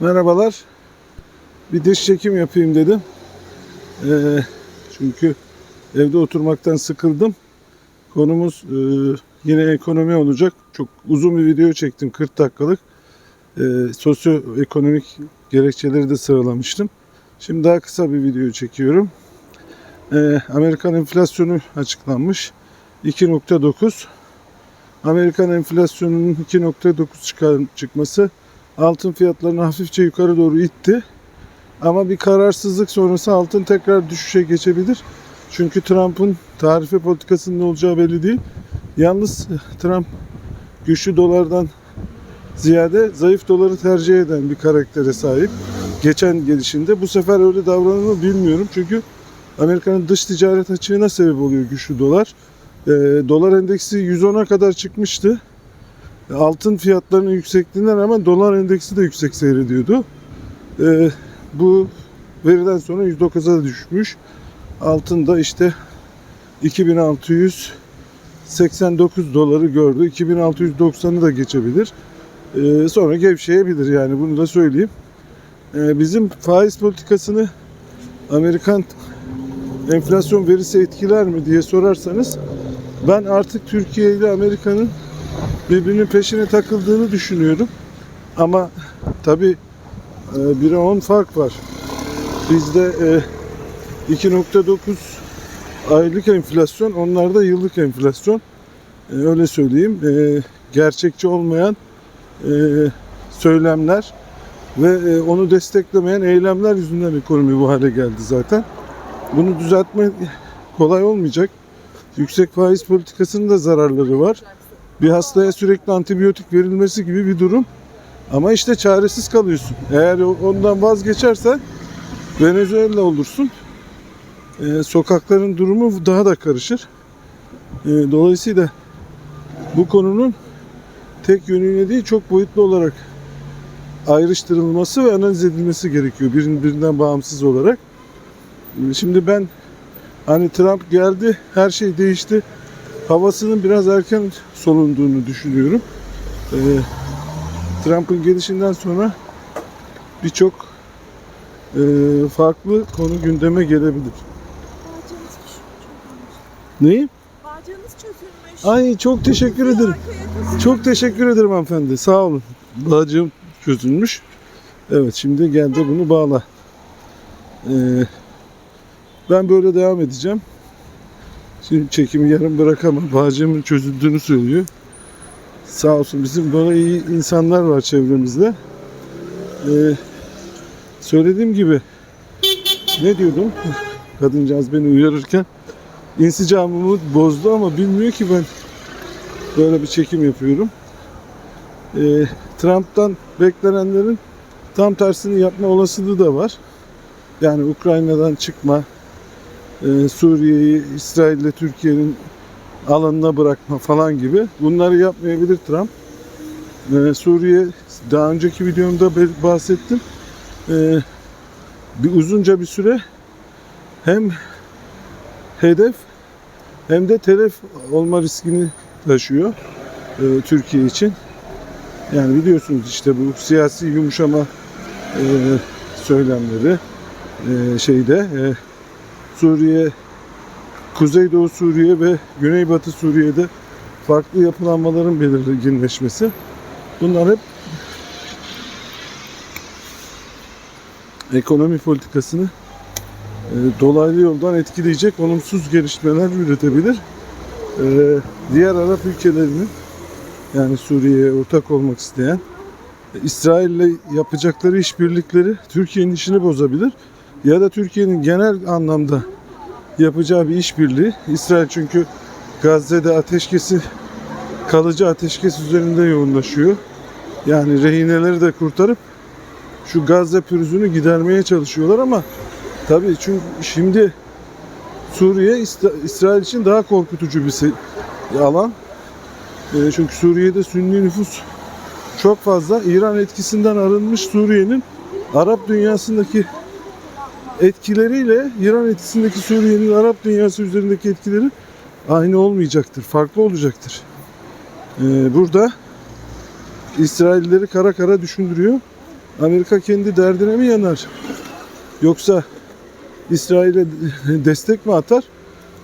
Merhabalar. Bir dış çekim yapayım dedim. Ee, çünkü evde oturmaktan sıkıldım. Konumuz e, yine ekonomi olacak. Çok uzun bir video çektim 40 dakikalık. Ee, sosyoekonomik gerekçeleri de sıralamıştım. Şimdi daha kısa bir video çekiyorum. Ee, Amerikan enflasyonu açıklanmış. 2.9 Amerikan enflasyonunun 2.9 çıkan çıkması altın fiyatlarını hafifçe yukarı doğru itti. Ama bir kararsızlık sonrası altın tekrar düşüşe geçebilir. Çünkü Trump'ın tarife politikasının ne olacağı belli değil. Yalnız Trump güçlü dolardan ziyade zayıf doları tercih eden bir karaktere sahip. Geçen gelişinde bu sefer öyle davranır mı bilmiyorum. Çünkü Amerika'nın dış ticaret açığına sebep oluyor güçlü dolar. Ee, dolar endeksi 110'a kadar çıkmıştı. Altın fiyatlarının yüksekliğinden rağmen dolar endeksi de yüksek seyrediyordu. Ee, bu veriden sonra 109'a düşmüş. Altın da işte 2689 doları gördü. 2690'ı da geçebilir. Ee, sonra gevşeyebilir yani bunu da söyleyeyim. Ee, bizim faiz politikasını Amerikan enflasyon verisi etkiler mi diye sorarsanız ben artık Türkiye ile Amerika'nın birbirinin peşine takıldığını düşünüyorum. Ama tabi 1'e 10 fark var. Bizde e, 2.9 aylık enflasyon, onlarda yıllık enflasyon. E, öyle söyleyeyim. E, gerçekçi olmayan e, söylemler ve e, onu desteklemeyen eylemler yüzünden ekonomi bu hale geldi zaten. Bunu düzeltme kolay olmayacak. Yüksek faiz politikasının da zararları var. Bir hastaya sürekli antibiyotik verilmesi gibi bir durum. Ama işte çaresiz kalıyorsun. Eğer ondan vazgeçersen Venezuela olursun. Ee, sokakların durumu daha da karışır. Ee, dolayısıyla bu konunun tek yönüyle değil çok boyutlu olarak ayrıştırılması ve analiz edilmesi gerekiyor. Birinin birinden bağımsız olarak. Ee, Şimdi ben hani Trump geldi her şey değişti havasının biraz erken solunduğunu düşünüyorum. Ee, Trump'ın gelişinden sonra birçok e, farklı konu gündeme gelebilir. Neyi? Bağcığınız çözülmüş. Ay çok teşekkür ederim. Çok teşekkür ederim hanımefendi. Sağ olun. Bağcığım çözülmüş. Evet şimdi gel de bunu bağla. Ee, ben böyle devam edeceğim. Şimdi çekimi yarım bırakamam. Bağcığımın çözüldüğünü söylüyor. Sağ olsun bizim böyle iyi insanlar var çevremizde. Ee, söylediğim gibi ne diyordum? Kadıncağız beni uyarırken insicamımı bozdu ama bilmiyor ki ben böyle bir çekim yapıyorum. Ee, Trump'tan beklenenlerin tam tersini yapma olasılığı da var. Yani Ukrayna'dan çıkma, e, Suriye'yi İsrail ile Türkiye'nin alanına bırakma falan gibi bunları yapmayabilir Trump. E, Suriye daha önceki videomda bahsettim. E, bir uzunca bir süre hem hedef hem de telef olma riskini taşıyor Türkiye için. Yani biliyorsunuz işte bu siyasi yumuşama e, söylemleri e, şeyde Suriye, Kuzeydoğu Suriye ve Güneybatı Suriye'de farklı yapılanmaların belirginleşmesi. Bunlar hep ekonomi politikasını e, dolaylı yoldan etkileyecek olumsuz gelişmeler üretebilir. E, diğer Arap ülkelerinin yani Suriye'ye ortak olmak isteyen İsrail'le yapacakları işbirlikleri Türkiye'nin işini bozabilir ya da Türkiye'nin genel anlamda yapacağı bir işbirliği. İsrail çünkü Gazze'de ateşkesi kalıcı ateşkes üzerinde yoğunlaşıyor. Yani rehineleri de kurtarıp şu Gazze pürüzünü gidermeye çalışıyorlar ama tabii çünkü şimdi Suriye İsra- İsrail için daha korkutucu bir alan. E, çünkü Suriye'de Sünni nüfus çok fazla. İran etkisinden arınmış Suriye'nin Arap dünyasındaki etkileriyle İran etkisindeki Suriye'nin Arap dünyası üzerindeki etkileri aynı olmayacaktır. Farklı olacaktır. Ee, burada İsraillileri kara kara düşündürüyor. Amerika kendi derdine mi yanar? Yoksa İsrail'e destek mi atar?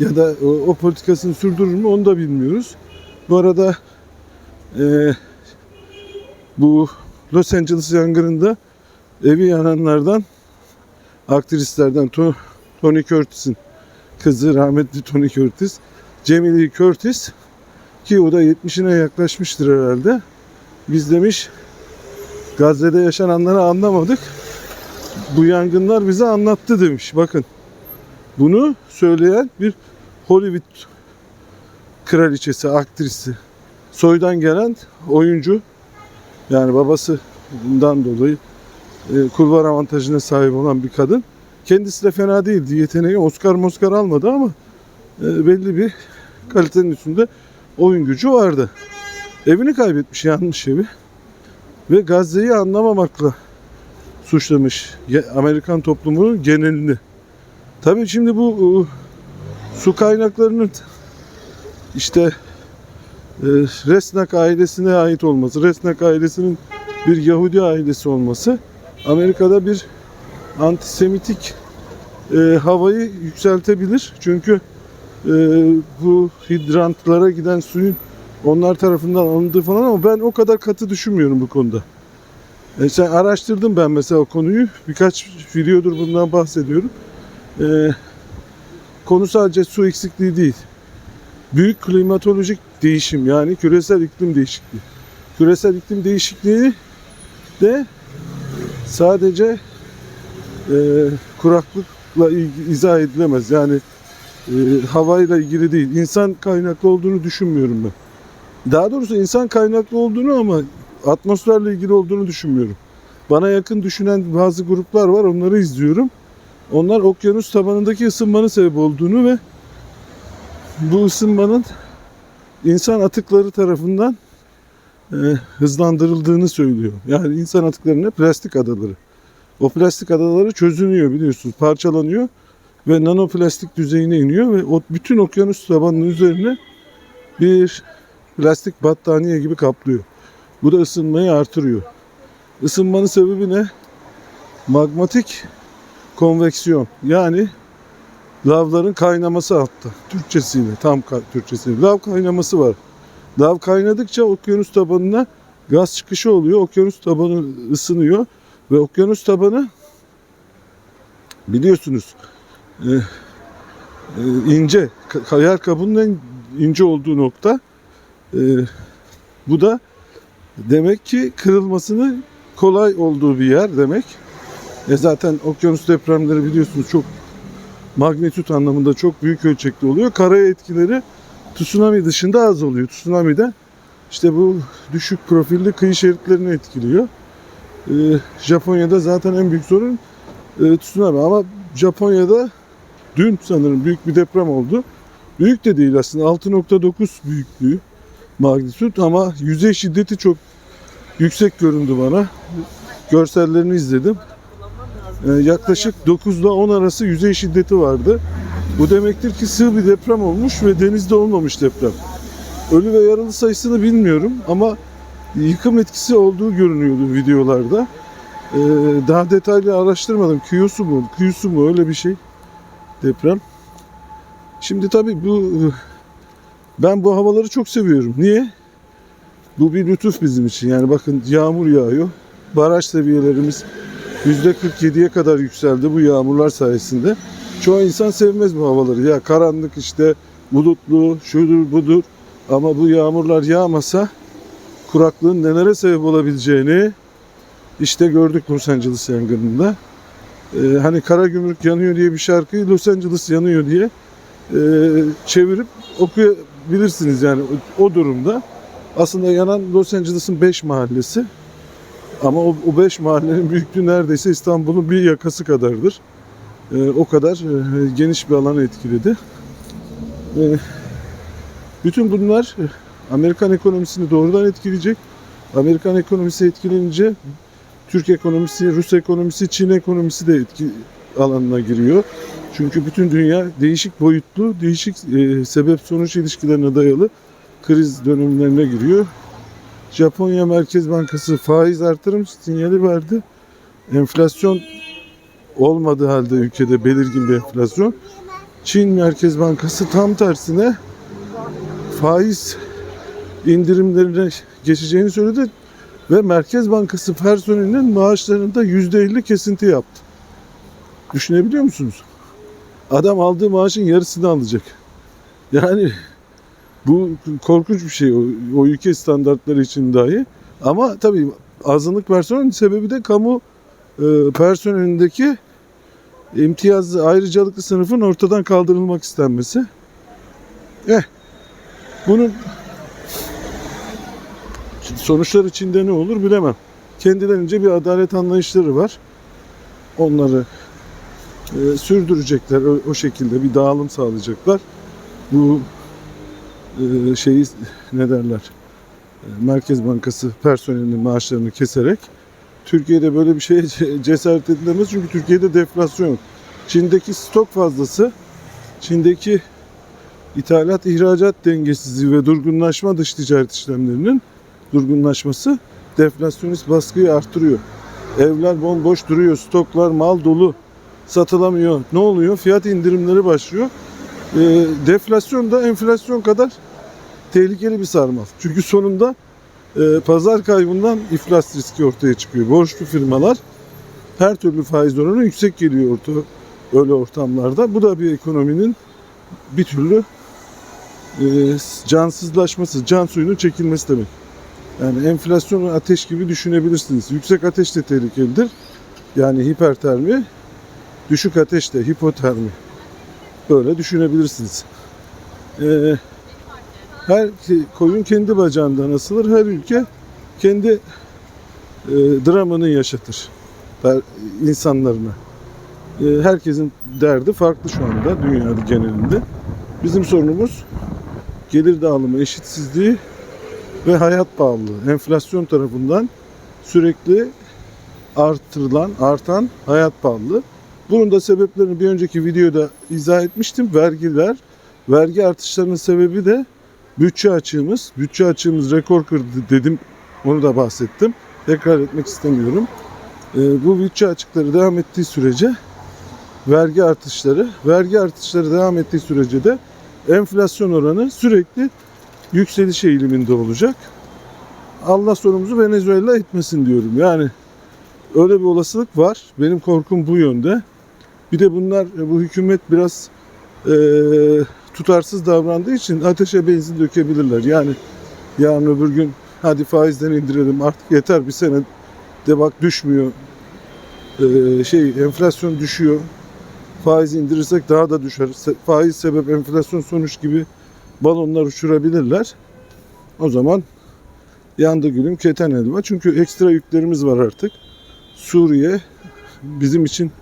Ya da o, o politikasını sürdürür mü onu da bilmiyoruz. Bu arada eee, bu Los Angeles yangınında evi yananlardan aktrislerden To- Tony Curtis'in kızı rahmetli Tony Curtis, Jamie Lee Curtis ki o da 70'ine yaklaşmıştır herhalde. Biz demiş Gazze'de yaşananları anlamadık. Bu yangınlar bize anlattı demiş. Bakın. Bunu söyleyen bir Hollywood kraliçesi, aktrisi. Soydan gelen oyuncu. Yani babasından dolayı e, kulvar avantajına sahip olan bir kadın. Kendisi de fena değildi. Yeteneği Oscar Oscar almadı ama e, belli bir kalitenin üstünde oyun gücü vardı. Evini kaybetmiş, yanmış evi. Ve Gazze'yi anlamamakla suçlamış Amerikan toplumunun genelini. Tabii şimdi bu e, su kaynaklarının işte e, Resnak ailesine ait olması, Resnak ailesinin bir Yahudi ailesi olması Amerika'da bir antisemitik e, havayı yükseltebilir. Çünkü e, bu hidrantlara giden suyun onlar tarafından alındığı falan ama ben o kadar katı düşünmüyorum bu konuda. E, sen araştırdım ben mesela o konuyu. Birkaç videodur bundan bahsediyorum. E, konu sadece su eksikliği değil. Büyük klimatolojik değişim yani küresel iklim değişikliği. Küresel iklim değişikliği de sadece e, kuraklıkla izah edilemez. Yani e, havayla ilgili değil. İnsan kaynaklı olduğunu düşünmüyorum ben. Daha doğrusu insan kaynaklı olduğunu ama atmosferle ilgili olduğunu düşünmüyorum. Bana yakın düşünen bazı gruplar var. Onları izliyorum. Onlar okyanus tabanındaki ısınmanın sebep olduğunu ve bu ısınmanın insan atıkları tarafından e, hızlandırıldığını söylüyor. Yani insan atıklarına plastik adaları. O plastik adaları çözünüyor biliyorsunuz. Parçalanıyor ve nanoplastik düzeyine iniyor ve o bütün okyanus tabanının üzerine bir plastik battaniye gibi kaplıyor. Bu da ısınmayı artırıyor. Isınmanın sebebi ne? Magmatik konveksiyon. Yani lavların kaynaması altta. Türkçesiyle, tam Türkçesiyle. Lav kaynaması var. Lav kaynadıkça okyanus tabanına gaz çıkışı oluyor. Okyanus tabanı ısınıyor ve okyanus tabanı biliyorsunuz e, e, ince. Ka- Yer kabuğunun en ince olduğu nokta. E, bu da demek ki kırılmasını kolay olduğu bir yer demek. E zaten okyanus depremleri biliyorsunuz çok magnitüt anlamında çok büyük ölçekte oluyor. Karaya etkileri tsunami dışında az oluyor. Tsunami de işte bu düşük profilli kıyı şeritlerini etkiliyor. Ee, Japonya'da zaten en büyük sorun e, tsunami ama Japonya'da dün sanırım büyük bir deprem oldu. Büyük de değil aslında 6.9 büyüklüğü magnitüt ama yüzey şiddeti çok yüksek göründü bana. Görsellerini izledim. Ee, yaklaşık 9 ile 10 arası yüzey şiddeti vardı. Bu demektir ki sığ bir deprem olmuş ve denizde olmamış deprem. Ölü ve yaralı sayısını bilmiyorum ama yıkım etkisi olduğu görünüyordu videolarda. Ee, daha detaylı araştırmadım. Kıyusu mu, kıyusu mu öyle bir şey deprem. Şimdi tabii bu ben bu havaları çok seviyorum. Niye? Bu bir lütuf bizim için. Yani bakın yağmur yağıyor. Baraj seviyelerimiz %47'ye kadar yükseldi bu yağmurlar sayesinde. Çoğu insan sevmez bu havaları. Ya karanlık işte bulutlu, şudur budur. Ama bu yağmurlar yağmasa kuraklığın nelere sebep olabileceğini işte gördük Los Angeles yangınında. Ee, hani kara gümrük yanıyor diye bir şarkıyı Los Angeles yanıyor diye e, çevirip okuyabilirsiniz yani o, o durumda. Aslında yanan Los Angeles'ın 5 mahallesi. Ama o, o beş mahallenin büyüklüğü neredeyse İstanbul'un bir yakası kadardır. Ee, o kadar e, geniş bir alanı etkiledi. Ee, bütün bunlar e, Amerikan ekonomisini doğrudan etkileyecek. Amerikan ekonomisi etkilenince Türk ekonomisi, Rus ekonomisi, Çin ekonomisi de etki alanına giriyor. Çünkü bütün dünya değişik boyutlu, değişik e, sebep sonuç ilişkilerine dayalı kriz dönemlerine giriyor. Japonya Merkez Bankası faiz artırım sinyali verdi. enflasyon olmadığı halde ülkede belirgin bir enflasyon. Çin Merkez Bankası tam tersine faiz indirimlerine geçeceğini söyledi ve Merkez Bankası personelinin maaşlarında %50 kesinti yaptı. Düşünebiliyor musunuz? Adam aldığı maaşın yarısını alacak. Yani bu korkunç bir şey o, o ülke standartları için dahi. Ama tabii azınlık personelin sebebi de kamu personelindeki imtiyazlı ayrıcalıklı sınıfın ortadan kaldırılmak istenmesi. Eh, bunun sonuçlar içinde ne olur bilemem. Kendilerince bir adalet anlayışları var. Onları e, sürdürecekler o, o şekilde bir dağılım sağlayacaklar. Bu e, şeyi ne derler? E, Merkez Bankası personelinin maaşlarını keserek Türkiye'de böyle bir şeye cesaret edilemez çünkü Türkiye'de deflasyon. Çin'deki stok fazlası, Çin'deki ithalat ihracat dengesizliği ve durgunlaşma dış ticaret işlemlerinin durgunlaşması deflasyonist baskıyı arttırıyor. Evler bomboş duruyor, stoklar mal dolu, satılamıyor. Ne oluyor? Fiyat indirimleri başlıyor. E, deflasyon da enflasyon kadar tehlikeli bir sarmal. Çünkü sonunda e, pazar kaybından iflas riski ortaya çıkıyor. Borçlu firmalar her türlü faiz oranı yüksek geliyor orta, öyle ortamlarda. Bu da bir ekonominin bir türlü e, cansızlaşması, can suyunun çekilmesi demek. Yani enflasyonu ateş gibi düşünebilirsiniz. Yüksek ateş de tehlikelidir. Yani hipertermi, düşük ateş de hipotermi. Böyle düşünebilirsiniz. Ee, her koyun kendi bacağından asılır. Her ülke kendi e, dramını yaşatır her- insanlarına. E, herkesin derdi farklı şu anda dünyada genelinde. Bizim sorunumuz gelir dağılımı eşitsizliği ve hayat pahalılığı. Enflasyon tarafından sürekli artırılan, artan hayat pahalılığı. Bunun da sebeplerini bir önceki videoda izah etmiştim. Vergiler, vergi artışlarının sebebi de bütçe açığımız. Bütçe açığımız rekor kırdı dedim. Onu da bahsettim. Tekrar etmek istemiyorum. Ee, bu bütçe açıkları devam ettiği sürece vergi artışları, vergi artışları devam ettiği sürece de enflasyon oranı sürekli yükseliş eğiliminde olacak. Allah sonumuzu Venezuela etmesin diyorum. Yani öyle bir olasılık var. Benim korkum bu yönde. Bir de bunlar bu hükümet biraz eee, tutarsız davrandığı için ateşe benzin dökebilirler. Yani yarın öbür gün hadi faizden indirelim artık yeter bir sene de bak düşmüyor. Eee, şey enflasyon düşüyor. Faiz indirirsek daha da düşer. Faiz sebep enflasyon sonuç gibi balonlar uçurabilirler. O zaman yandı gülüm keten elma. Çünkü ekstra yüklerimiz var artık. Suriye bizim için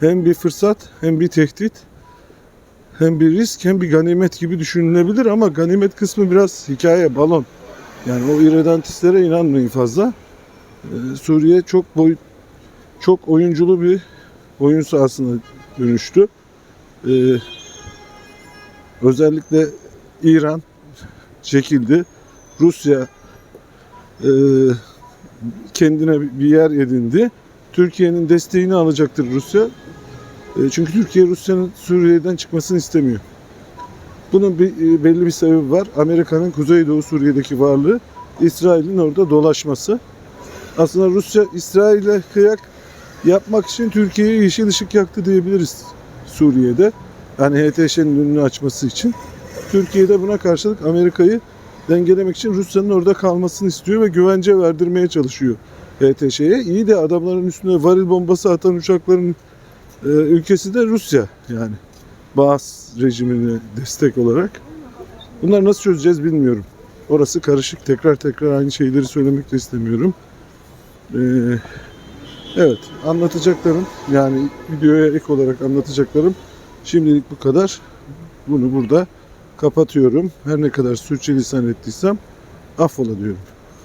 hem bir fırsat hem bir tehdit hem bir risk hem bir ganimet gibi düşünülebilir ama ganimet kısmı biraz hikaye, balon. Yani o irredentistlere inanmayın fazla. Ee, Suriye çok boyut çok oyunculu bir oyun sahasına dönüştü. Ee, özellikle İran çekildi. Rusya e, kendine bir yer edindi. Türkiye'nin desteğini alacaktır Rusya. E, Çünkü Türkiye Rusya'nın Suriye'den çıkmasını istemiyor. Bunun bir, e, belli bir sebebi var. Amerika'nın Kuzeydoğu Suriye'deki varlığı, İsrail'in orada dolaşması. Aslında Rusya İsrail'e kıyak yapmak için Türkiye'ye yeşil ışık yaktı diyebiliriz Suriye'de. Yani HTŞ'nin önünü açması için. Türkiye de buna karşılık Amerika'yı dengelemek için Rusya'nın orada kalmasını istiyor ve güvence verdirmeye çalışıyor HTŞ'ye. İyi de adamların üstüne varil bombası atan uçakların e, ülkesi de Rusya yani. Bağız rejimine destek olarak. Bunları nasıl çözeceğiz bilmiyorum. Orası karışık. Tekrar tekrar aynı şeyleri söylemek de istemiyorum. Ee, evet anlatacaklarım yani videoya ek olarak anlatacaklarım şimdilik bu kadar. Bunu burada kapatıyorum. Her ne kadar sürçülisan ettiysem affola diyorum.